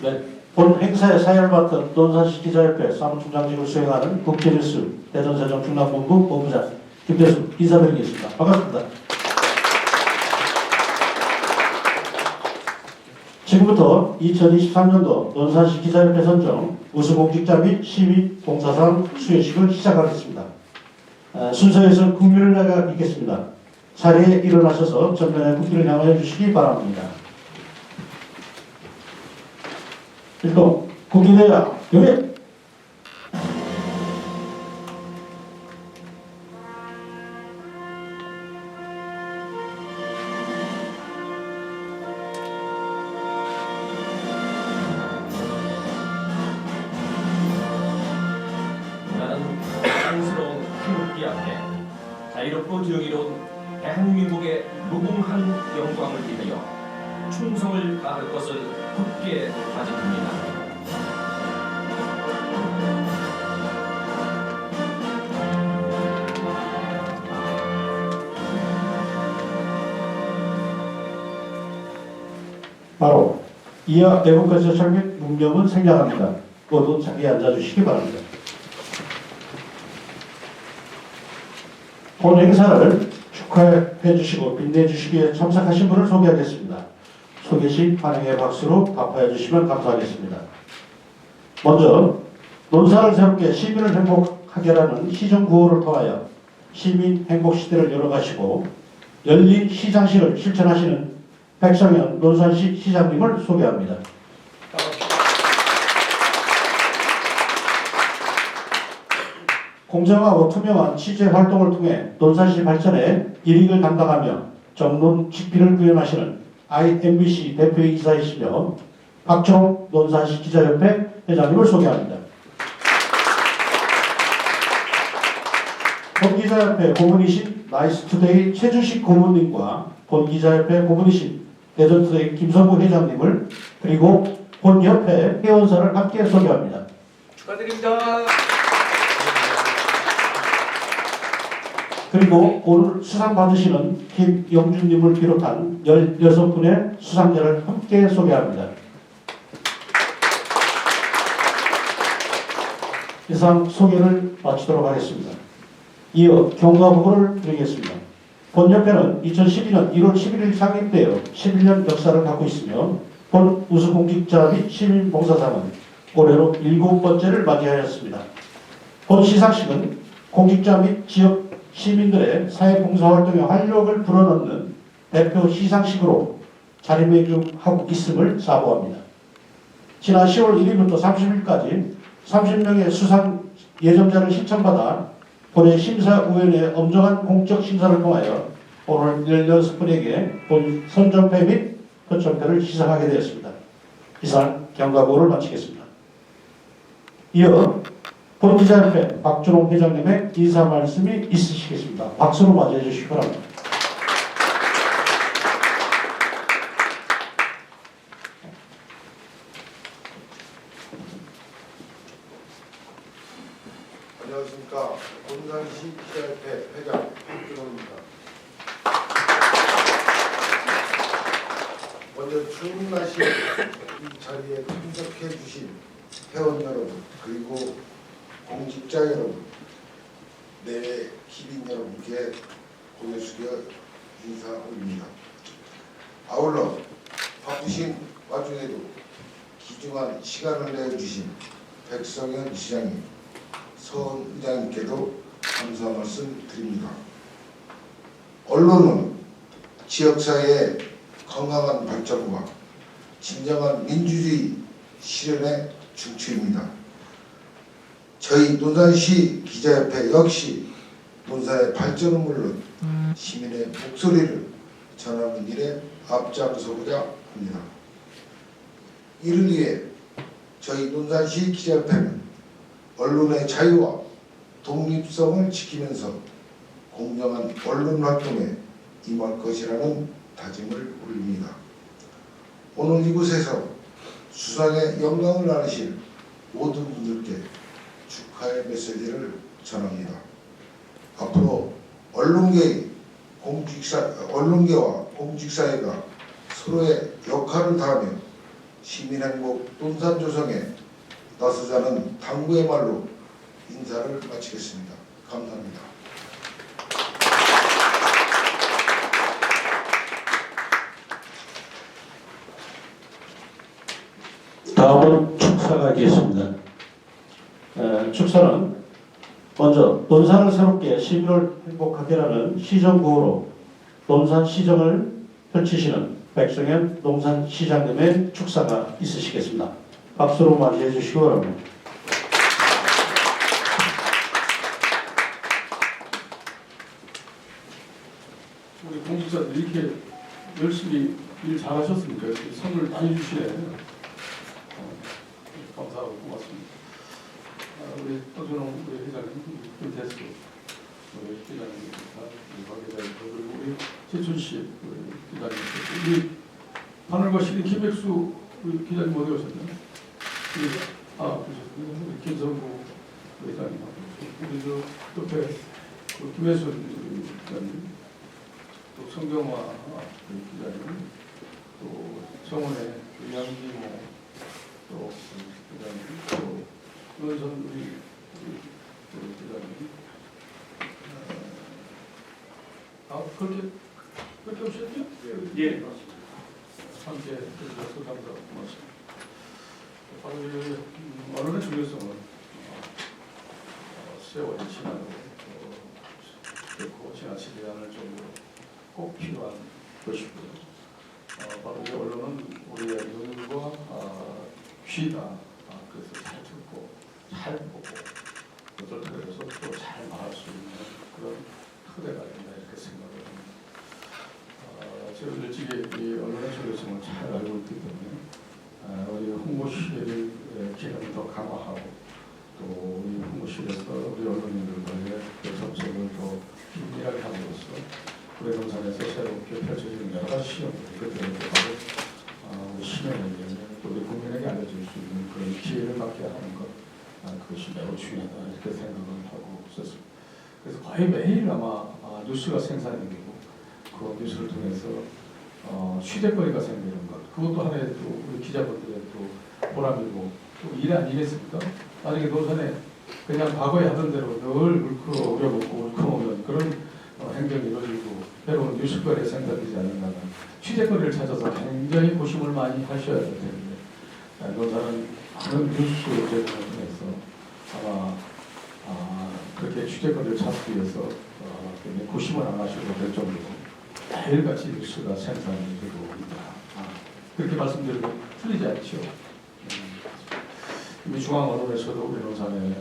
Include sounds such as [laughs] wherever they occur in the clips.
네. 본 행사에 맡은 논산시 기자협회 사무총장직을 수행하는 국제뉴스 대전세종 충남본부 본부장 김대수 인사드리겠습니다. 반갑습니다. 지금부터 2023년도 논산시 기자협회 선정 우수공직자 및 시민봉사상 수여식을 시작하겠습니다. 아, 순서에서 국민을 나가 있겠습니다. 자리에 일어나셔서 전면에 국기를 향하여 주시기 바랍니다. 일동 국기대야 여기. 나는 사랑스러운 태극기 앞에 자유롭고 정의로운 대한민국의 무궁한 영광을 위하여 충성을 다할 것을 굳게 다짐합니다. 바로 이하 내부까지 설명 문명은 생략합니다. 모두 자리에 앉아주시기 바랍니다. 본 행사를 축하해 주시고 빛내 주시기에 참석하신 분을 소개하겠습니다. 소개 시 환영의 박수로 답하여 주시면 감사하겠습니다. 먼저 논사를 새롭게 시민을 행복하게 하는 시정 구호를 통하여 시민 행복 시대를 열어가시고 열린 시장시를 실천하시는 백성현 논산시 시장님을 소개합니다. 공정하고 투명한 취재 활동을 통해 논산시 발전에 일익을 담당하며 정론 집필을 구현하시는 IMBC 대표이사이시며 박철홍 논산시 기자협회 회장님을 소개합니다. 본기자협회 고문이신 나이스투데이 최주식 고문님과 본기자협회 고문이신 대전투데이 김성구 회장님을 그리고 본협회 회원사를 함께 소개합니다. 축하드립니다. 그리고 오늘 수상 받으시는 김영준님을 비롯한 16분의 수상자를 함께 소개합니다. 이상 소개를 마치도록 하겠습니다. 이어 경과보고를 드리겠습니다. 본협회는 2012년 1월 11일 창립되어 11년 역사를 갖고 있으며 본 우수공직자 및 시민봉사상은 올해로 일곱 번째를 맞이하였습니다. 본 시상식은 공직자 및 지역 시민들의 사회봉사활동에 활력을 불어넣는 대표 시상식으로 자리매김하고 있음을 사보합니다. 지난 10월 1일부터 30일까지 30명의 수상 예정자를 신청받아 본회 심사위원회의 엄정한 공적 심사를 통하여 오늘 16분에게 본 선정패 및 표창패를 시상하게 되었습니다. 이상 경과보를 마치겠습니다. 이어 본기자협회 박준홍 회장님의 인사 말씀이 있으시겠습니다. 박수로 맞이해 주시기 바랍니다. 안녕하십니까. 본산시 기자협회 회장 박준호입니다. 먼저 추운 날씨에 이 자리에 참석해 주신 회원 여러분 그리고 공직자 여러분 내외 시민 여러분께 고개 숙여 인사 올립니다. 아울러 바쁘신 와중에도 귀중한 시간을 내주신 백성현 시장님 서 의장님께도 감사 말씀 드립니다. 언론은 지역사회의 건강한 발전과 진정한 민주주의 실현의 중추입니다. 저희 논산시 기자협회 역시 논산의 발전은 물론 시민의 목소리를 전하는 일에 앞장서고자 합니다. 이를 위해 저희 논산시 기자협회는 언론의 자유와 독립성을 지키면서 공정한 언론 활동에 임할 것이라는 다짐을 올립니다. 오늘 이곳에서 수상의 영광을 나누실 모든 분들께 축하의 메시지를 전합니다. 앞으로 언론계의 공직사 언론계와 공직사회가 서로의 역할을 다하며 시민행복 논산 조성에 나서자는 당부의 말로 인사를 마치겠습니다. 감사합니다. 다음은 축사가 있겠습니다. 에, 축사는 먼저 논산을 새롭게 11월 행복하게라는 시정구호로 논산 시정을 펼치시는 백성현 농산시장님의 축사가 있으시겠습니다. 박수로 맞이해 주시기 바랍니다. 우리 공직자들 이렇게 열심히 일 잘하셨습니까? 이렇게 선물 많이 주시네. 어, 감사하고 고맙습니다. 아, 우리 떠준홍 우리 회장님, 우리 김태수 우리 기자님, 우리 박 회장님, 그리고 우리 최춘 씨, 우리 기자님, 우리 하늘과 시리 김백수 우리 기자님 어디 가셨나요? 아, 그러셨군요. 우리 김성구 회장님하고 저 옆에 그 김혜순 우리 기자님. 또 성경화 그 기자님, 또 정원의 그 양기모 또 기자님, 또 윤선 우리 그 기자님. 어, 아 그렇게 그렇게 오셨죠? 예. 함께 해주셔서 감사하고 고맙습니다. 언론의 중요성은 어, 어, 세월이 지나고 또 결코 지나치지 않을 정도로 꼭 필요한 것이고요. 어, 바로 이 언론은 우리의 눈과 아, 귀가 아, 그래서 잘 듣고 잘 보고 그것을 그래서 또 잘 말할 수 있는 그런 토대가 된다 이렇게 생각을 합니다. 어, 저는 일찍이 이 언론의 중요성을 잘 알고 있기 때문에 아, 우리 홍보실의 기능을 더 강화하고 또 우리 홍보 실에서 우리 언론인들과의 그 접촉을 더 긴밀하게 함으로써 우리 농산에서 새롭게 펼쳐지는 여러 가지 시험들이 그때는 바로 어, 우리 시민에게 또 우리 국민에게 알려줄 수 있는 그런 기회를 갖게 하는 것 아, 그것이 매우 중요하다 이렇게 생각을 하고 있었습니다. 그래서 거의 매일 아마 아, 뉴스가 생산이 되고 그 뉴스를 통해서 어, 취재거리가 생기는 것 그것도 하나의 또 우리 기자분들의 또 보람이고 또 일 아니겠습니까? 만약에 노선에 그냥 과거에 하던 대로 늘 물끄러 우려먹고 울컥오면 그런 어, 행동이 이루어지고 새로운 뉴스거리에 생산되지 않는다면 취재거리를 찾아서 굉장히 고심을 많이 하셔야 될 텐데 아, 노사는 많은 뉴스 제공을 통해서 아마 아, 그렇게 취재거리를 찾기 위해서 어, 고심을 안될 정도로 매일같이 뉴스가 생산이 되고 있다. 아, 그렇게 말씀드리면 틀리지 않죠. 음, 이미 중앙 언론에서도 우리 농산의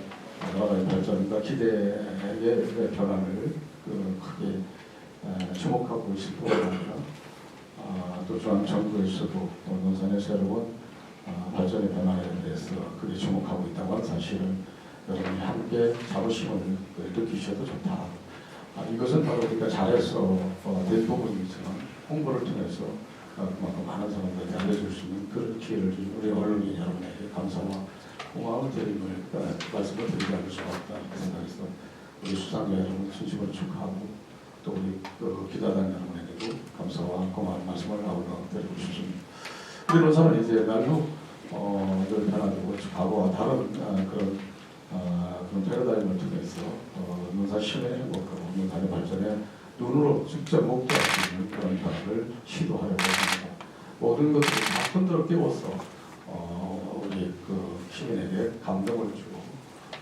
여러 가지 발전과 기대의 변화를 그 크게 에, 주목하고 있을 뿐만 아니라 아, 또 중앙 정부에서도 농산의 새로운 아, 발전의 변화에 대해서 크게 주목하고 있다고 하는 사실은 여러분이 함께 자부심을 느끼셔도 좋다. 아, 이것은 바로 우리가 잘해서 어, 된 부분이지만 홍보를 통해서 어, 그만큼 많은 사람들에게 알려줄 수 있는 그런 기회를 준 우리 언론인 여러분에게 감사와 고마운 드림을 어, 말씀을 드리지 않을 수가 없다 생각해서 우리 수상자 여러분 진심으로 축하하고 또 우리 그 기자단 여러분에게도 감사와 고마운 말씀을 아울러 드리고 싶습니다. 노사는 이제 날로 어, 늘 변화되고 과거와 다른 어, 그런 어, 그런 패러다임을 통해서 어, 논산 시민의 행복하고 논산의 발전에 눈으로 직접 목도할 수 있는 그런 변화를 시도하려고 합니다. 모든 것들을 다 흔들어 깨워서 어, 우리 그 시민에게 감동을 주고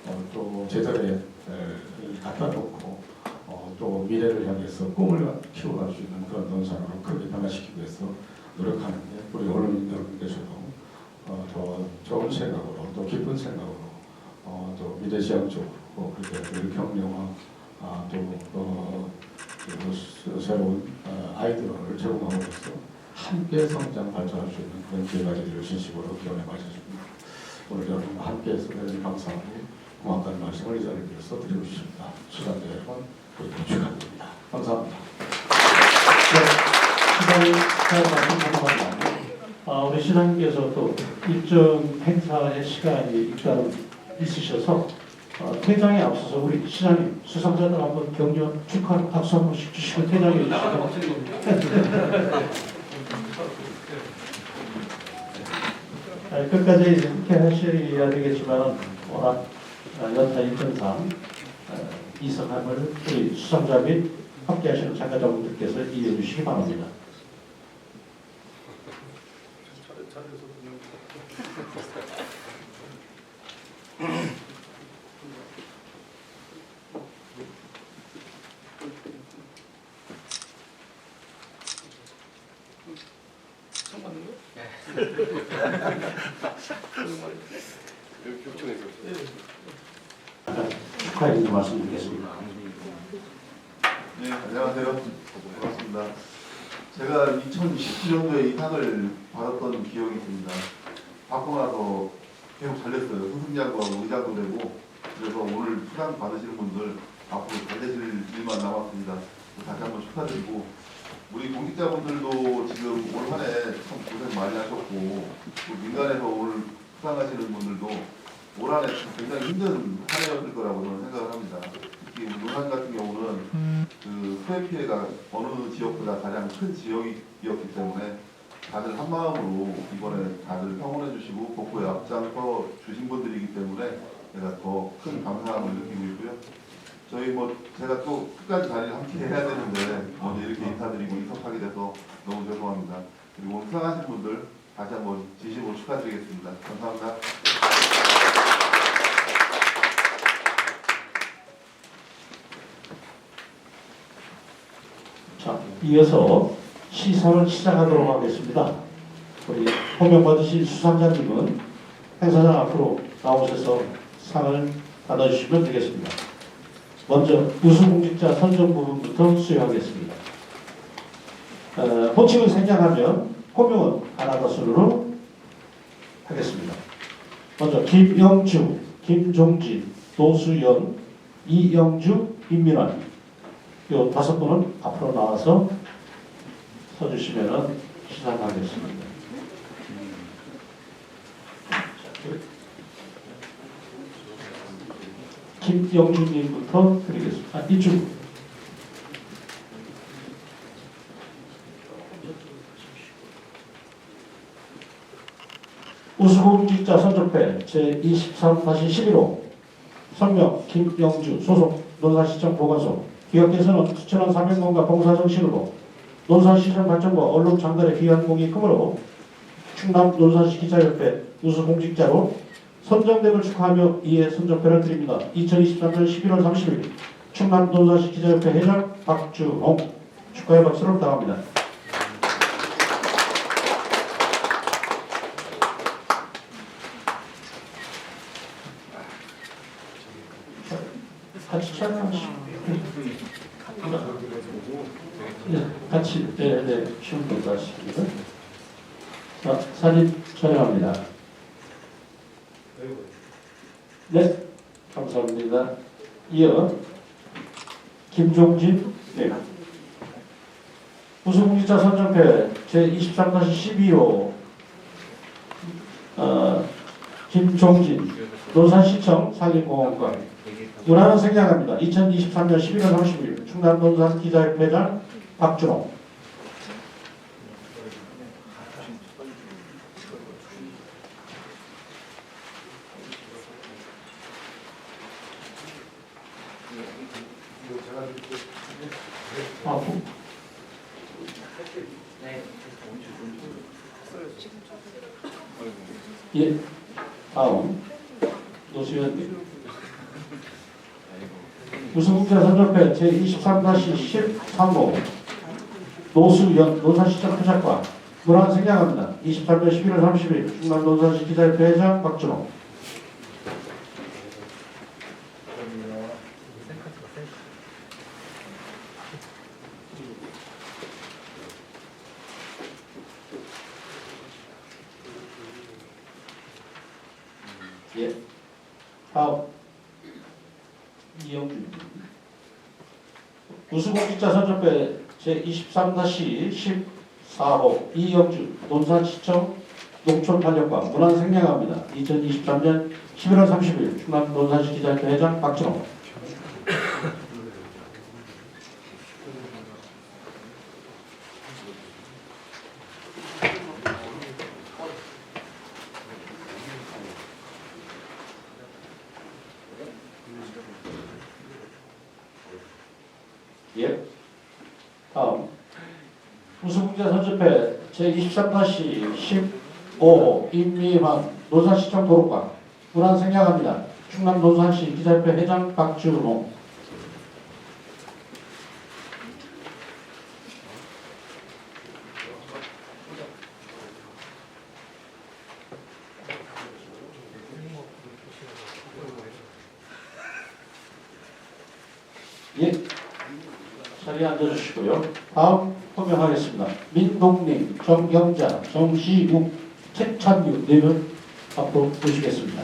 어, 또 제자리에 에, 갖다 놓고 어, 또 미래를 향해서 꿈을 키워갈 수 있는 그런 논산으로 크게 변화시키기 위해서 노력하는데 우리 언론인 여러분께서도 어, 더 좋은 생각으로 또 깊은 생각으로 어, 또 미래지향적으로 어, 그렇게 그 격려와 아, 또 어, 새로운 어, 아이디어를 제공함으로써 함께 성장 발전할 수 있는 그런 기회가 되기를 진심으로 기원해 마셨습니다. 오늘 여러분 함께 해서 대단히 감사하고 고맙다는 말씀을 이 자리에 빌어서 드리고 싶습니다. 수상자 여러분 그리고 축하드립니다. 감사합니다. 네, 말씀 감사합니다. 아, 우리 시장님께서 또 일정 행사의 시간이 일단 있으셔서 어, 퇴장에 앞서서 우리 시장님 수상자들 한번 격려 축하 박수 한 번씩 주시고 퇴장해 주시죠. [laughs] 아, 끝까지 이렇게 하셔야 되겠지만 워낙 아, 연타 일정상 어, 이성함을 우리 수상자 및 함께하시는 참가자분들께서 이해해 주시기 바랍니다. 차례 차례에서 듣는 처음 맞는 거야? 축하의 인사 말씀드리겠습니다. 네, 안녕하세요. 반갑습니다. 제가 2019년도에 이 상을 받았던 기억이 있습니다. 받고 나서 계속 잘 됐어요. 스승장도 하고 의장도 되고 그래서 오늘 수상 받으시는 분들 앞으로 잘 되실 일만 남았습니다. 다시 한번 축하드리고 우리 공직자분들도 지금 올 한 해 참 고생 많이 하셨고 또 민간에서 오늘 수상하시는 분들도 올 한 해 굉장히 힘든 한 해였을 거라고 저는 생각을 합니다. 특히 논산 같은 경우는 그 수해 피해가 어느 지역보다 가장 큰 지역이었기 때문에 다들 한 마음으로 이번에 다들 평온해 주시고 복구에 앞장서 주신 분들이기 때문에 제가 더 큰 감사함을 느끼고 있고요. 저희 뭐 제가 또 끝까지 자리를 함께 해야 되는데 먼저 이렇게 인사드리고 이석하게 돼서 너무 죄송합니다. 그리고 수상하신 분들 다시 한번 진심으로 축하드리겠습니다. 감사합니다. 자, 이어서 시상을 시작하도록 하겠습니다. 우리 호명 받으신 수상자님은 행사장 앞으로 나오셔서 상을 받아주시면 되겠습니다. 먼저 우수 공직자 선정 부분부터 수여하겠습니다. 어, 호칭을 생략하면 호명은 하나 것으로 하겠습니다. 먼저 김영주, 김종진, 노수연, 이영주, 임민환 요 다섯 분은 앞으로 나와서 서주시면 시작하겠습니다. 김영준님부터 드리겠습니다. 아, 이쪽. 우수공직자 선정패 제23-11호 성명 김영주 소속 논산시청 보건소 기업께서는 추천한 사명감과 봉사정신으로 논산시청 발전과 언론 장관의 귀한 공이 크므로 충남 논산시 기자협회 우수공직자로 선정됨을 축하하며 이에 선정표를 드립니다. 2023년 11월 30일 충남 논산시 기자협회 회장 박주홍 축하의 박수를 부탁합니다. 같이 촬영하시죠. 네, 같이 네, 네, 것도 하십니다. 자, 사진 촬영합니다. 네, 감사합니다. 이어 김종진 네. 우수공직자 선정패 제23-12호 어, 김종진 논산시청 상임공원관 문화는 생략합니다. 2023년 11월 30일 충남 논산 기자협회장 박준호. 아, 부- 예, 다음. 노수현 우수국자 선정패 제23-13호 노수연 논산시청 표작과 문화 생략합니다. 23년 11월 30일. 충남 논산시 기자협회 회장 박준호 예. 다음 이영준 우수공직자 선정배 제23-14호 이영주 논산시청 농촌탄력과 문화 생략합니다. 2023년 11월 30일 충남 논산시 기자협회 회장 박준호 13-15 임미만 노산 시청 도로과 불안 생략합니다. 충남 노산시 기자협회 회장 박지우롱 자리에 앉아주시고요. 다음 호명하겠습니다. 민동님, 정경자, 정시욱, 최찬규 네분 앞으로 모시겠습니다.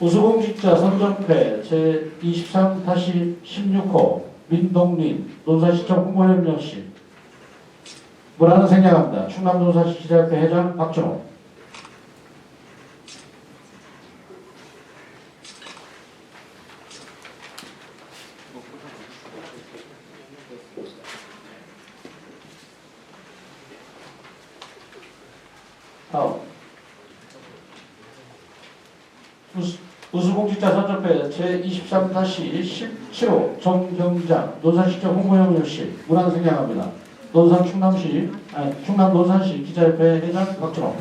우수공직자 선정패 제23-16호 민동린 논산시청 홍보협력실 문화는 생략합니다. 충남 논산시 기자협회 회장 박준호 다음 우수, 우수공직자 선정패 제23-17호 정경장 논산시청 홍보협력실 문안 생략합니다. 논산 충남시 아니 충남 논산시 기자협회 회장 박준호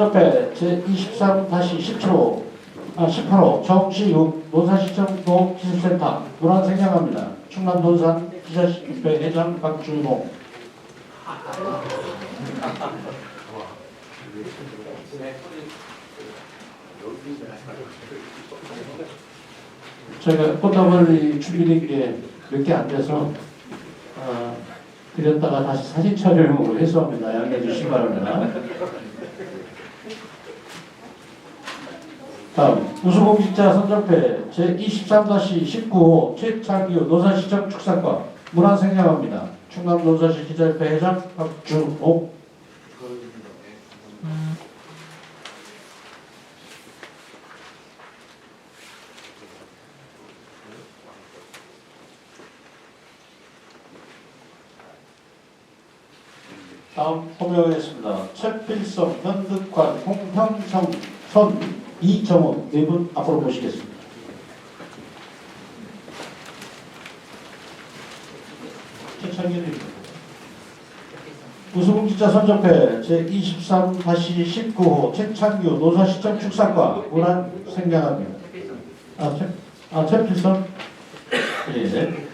선정패 제23-17호 아, 18호 정시욱 논산시청 도기술센터 문안 생략합니다. 충남 논산 기자협회 회장 박주봉 저희가 꽃다발이 준비된 게몇개 안 돼서 어, 드렸다가 다시 사진 촬영으로 해소합니다. 양해해 주시기 바랍니다. 다음 우수공직자 선정패 제23-19호 최창규 논산시청 축산과 문안 생략합니다. 충남 논산시 기자협회 회장 박주옥 다음 호명하겠습니다. 최필성, 현득환, 홍형성, 선, 이정호 네분 앞으로 모시겠습니다. 최창규님 우수공직자 선정패 제23-19호 최창규 노사시청 축산과 문안 생략합니다. 아, 최, 아 최필성? 예.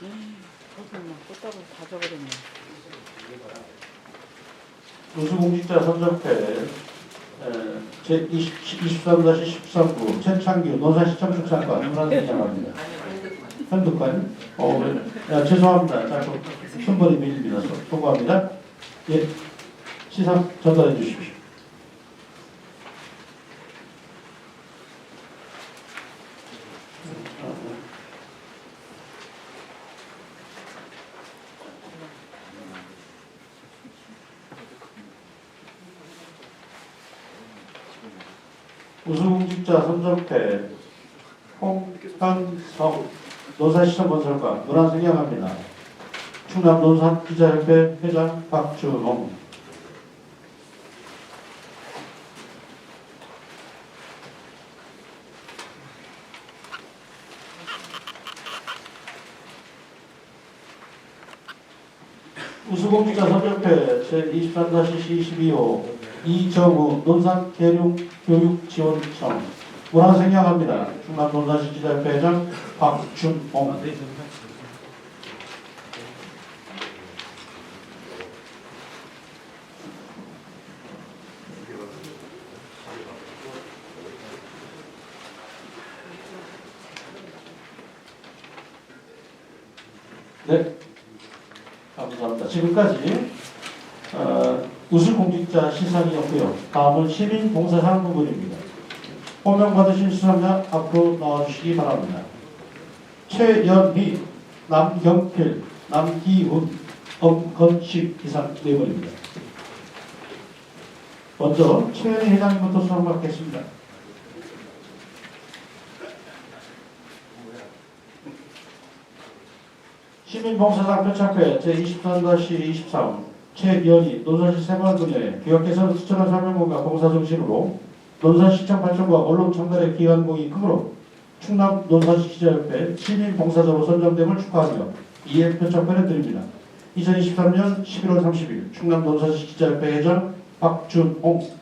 잠깐만 꽃다발 다 져버렸네. 우수공직자 선정패 제23-13구 최창규 논산시청 축산과 문안 생략합니다. 현득관? 어, 네. 야, 죄송합니다. 자, 좀 순번이 밀립니다. 소- 송구합니다. 예, 시상 전달해 주십시오. 우수공직자 선정패. 홍한성 논산시청 건설과 문안 생략합니다. 충남 논산 기자협회 회장 박주홍. 우수공직자 선정패 제23-22호 이정우 논산 계룡 교육지원청 문안 생략합니다. 충남 논산시 기자협회 회장 박준홍 네, 감사합니다. 지금까지 어, 우수 공직자 시상이었고요. 다음은 시민 봉사 상 부분입니다. 호명 받으신 수상자 앞으로 나와주시기 바랍니다. 최연희, 남경필, 남기훈, 엄건식 이상 네 분입니다. 먼저 최연희 회장님부터 수상 받겠습니다. 시민봉사상 표창회 제23-23 최연희 논산시 새마을 분야에 기업께서는 수천한 사명과 봉사정신으로 논산시청 발전과 언론 창달에 기여한 공이 크므로 충남 논산시 기자협회 시민 봉사자로 선정됨을 축하하며 이에 표창회를 드립니다. 2023년 11월 30일 충남 논산시 기자협회 회장 박준홍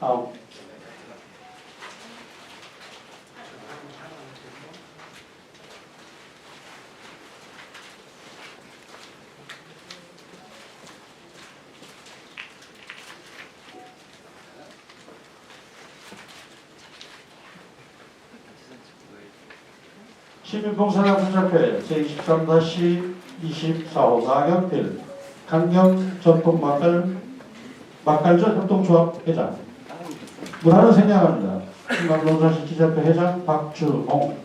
다음 시민봉사장 분장회 제23-24호 나경필 강경 전통 막갈 막갈전 협동조합 회장 문화를 생략합니다. 논산시 기자협회 회장 박주홍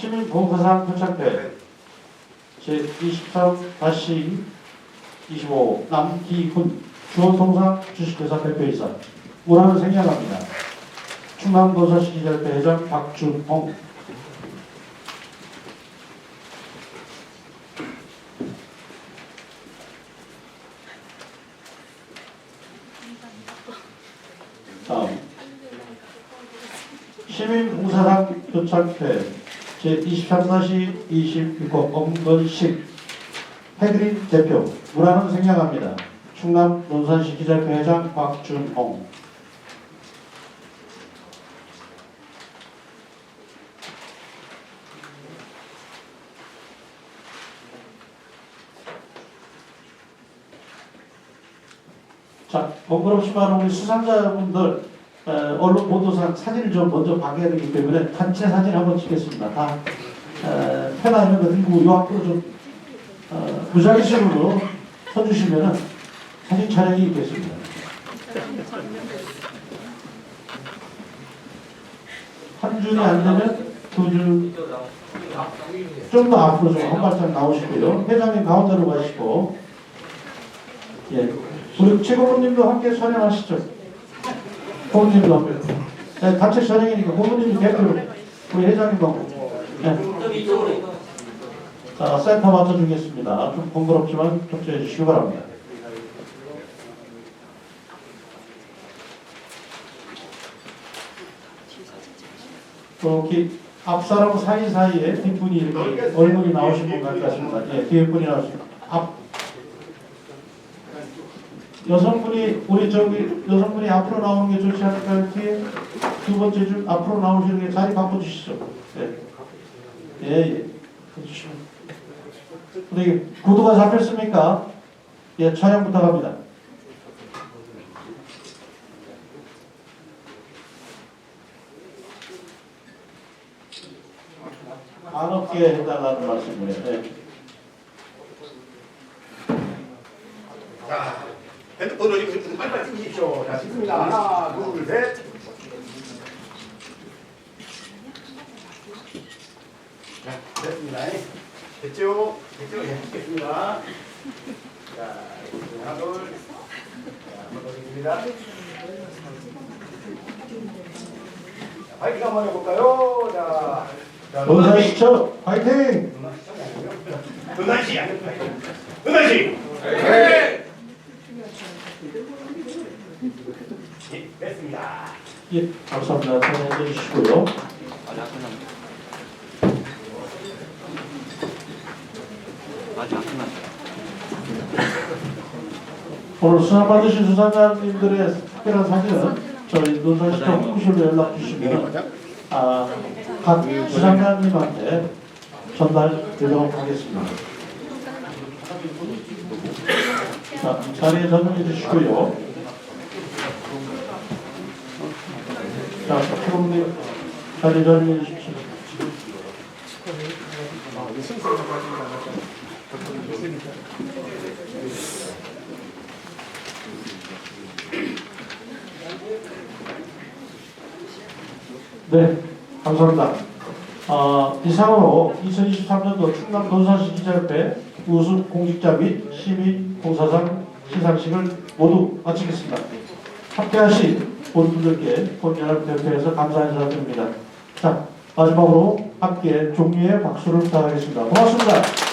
이렇게 단체로 시민봉사상 표창회 제23-25 남기훈 주원통상 주식회사 대표이사 문화를 생략합니다. 충남 논산시 기자협회 회장 박준홍 다음 시민봉사상 표창회 제23-26호 엄건식 해드린 대표 문화는 생략합니다. 충남 논산시 기자협회 회장 박준홍 자, 번거롭지만 우리 수상자분들 어, 언론 보도상 사진을 좀 먼저 박아야 되기 때문에 단체 사진 한번 찍겠습니다. 다 어, 페나 이런 거 들고 요 앞으로 좀 어, 무작위식으로 서주시면 사진 촬영이 있겠습니다. 한 줄이 안 되면 두 줄, 좀 더 앞으로 좀 한 발짝 나오시고요. 회장님 가운데로 가시고, 예. 우리 최고모님도 함께 촬영하시죠. 고모님도 함께. 네, 단체 촬영이니까 고모님이 대표로 우리 회장님하고. 네. 자, 센터 맡아주겠습니다. 좀 번거롭지만 협조해 주시기 바랍니다. 여기 앞사람 사이사이에 뒷분이 이렇게 얼굴이 나오신 분 같습니다. 예, 뒤에 분이 나오십니다. 앞 여성분이 우리 저기 여성분이 앞으로 나오는 게 좋지 않을까요? 뒤에 두 번째 줄 앞으로 나오시는 게 자리 바꿔주시죠. 예, 예, 예. 해주시면. 우리 구도가 잡혔습니까? 예, 촬영 부탁합니다. 안 없게 해달라는 말씀이에요. 예. 자, 핸드폰을 이거 빨리빨리 찍으십시오. 자, 찍습니다. 하나, 둘, 셋. 자, 됐습니다. 됐죠? 됐죠? 예, 찍겠습니다. 자, 하나, 둘. 자, 한번 더 찍습니다. 자, 파이팅 한번 해볼까요? 자, 자, 논산시청 화이팅! 예, 감사합니다. 참여해 주시고요. 오늘 수상 받으신 수상자님들의 특별한 사진은 저희 논산시청 홍보실로 연락 주시면 네, 아, 각 네, 수상자님한테 전달드리도록 하겠습니다. 자, 자리에 전용해 주시고요. 자, 프로님 자리 전정해 주십시오. 네, 감사합니다. 어, 이상으로 2023년도 충남 논산시 기자협회 우수 공직자 및 시민 봉사상 시상식을 모두 마치겠습니다. 함께하신 모든 분들께 본연합 대표에서 감사 인사드립니다. 자, 마지막으로 함께 종류의 박수를 부탁하겠습니다. 고맙습니다.